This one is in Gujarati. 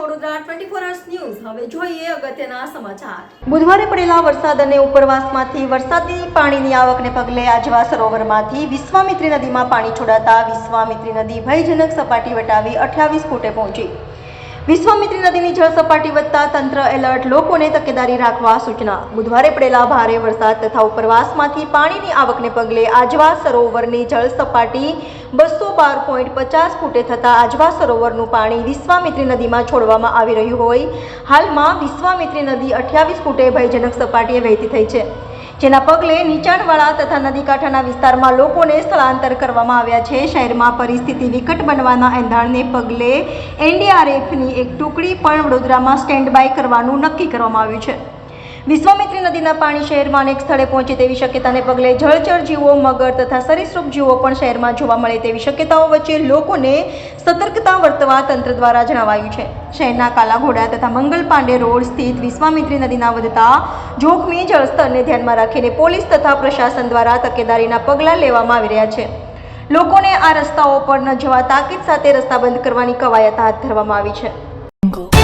Vadodara twenty four hours news. હવે જોઈએ અગત્યના સમાચાર. બુધવારે પડેલા વરસાદ અને ઉપરવાસમાંથી વરસાદી પાણીની આવકને પગલે આજવા સરોવરમાંથી વિશ્વામિત્રી નદીમાં પાણી છોડાતા વિશ્વામિત્રી નદી ભયજનક સપાટી વટાવી અઠ્યાવીસ ફૂટે પહોંચી. વિશ્વામિત્રી નદીની જળ સપાટી વધતા તંત્ર એલર્ટ, લોકોને તકેદારી રાખવા સૂચના. બુધવારે પડેલા ભારે વરસાદ તથા ઉપરવાસમાંથી પાણીની આવકને પગલે આજવા સરોવરની જળ સપાટી બસો બાર પોઈન્ટ પચાસ ફૂટે થતાં આજવા સરોવરનું પાણી વિશ્વામિત્રી નદીમાં છોડવામાં આવી રહ્યું હોય. હાલમાં વિશ્વામિત્રી નદી અઠ્યાવીસ ફૂટે ભયજનક સપાટીએ વહેતી થઈ છે. જેના પગલે નીચાણવાળા તથા નદી કાંઠાના વિસ્તારમાં લોકોને સ્થળાંતર કરવામાં આવ્યા છે. શહેરમાં પરિસ્થિતિ વિકટ બનવાના એંધાણને પગલે એનડીઆરએફની એક ટુકડી પણ વડોદરામાં સ્ટેન્ડ બાય કરવાનું નક્કી કરવામાં આવ્યું છે. વિશ્વામિત્રી નદીના પાણી શહેરમાં અનેક સ્થળે પહોંચે તેવી શક્યતાને પગલે જળચર જીવો મગર તથા સરીસૃપ જીવો પણ શહેરમાં જોવા મળે તેવી શક્યતાઓ વચ્ચે લોકોને સતર્કતા વર્તવા તંત્ર દ્વારા જણાવાયું છે. શહેરના કાલાઘોડા તથા મંગલ પાંડે રોડ સ્થિત વિશ્વામિત્રી નદીના વધતા જોખમી જળસ્તરને ધ્યાનમાં રાખીને પોલીસ તથા પ્રશાસન દ્વારા તકેદારીના પગલાં લેવામાં આવી રહ્યા છે. લોકોને આ રસ્તાઓ પર ન જવા તાકીદ સાથે રસ્તા બંધ કરવાની કવાયત હાથ ધરવામાં આવી છે.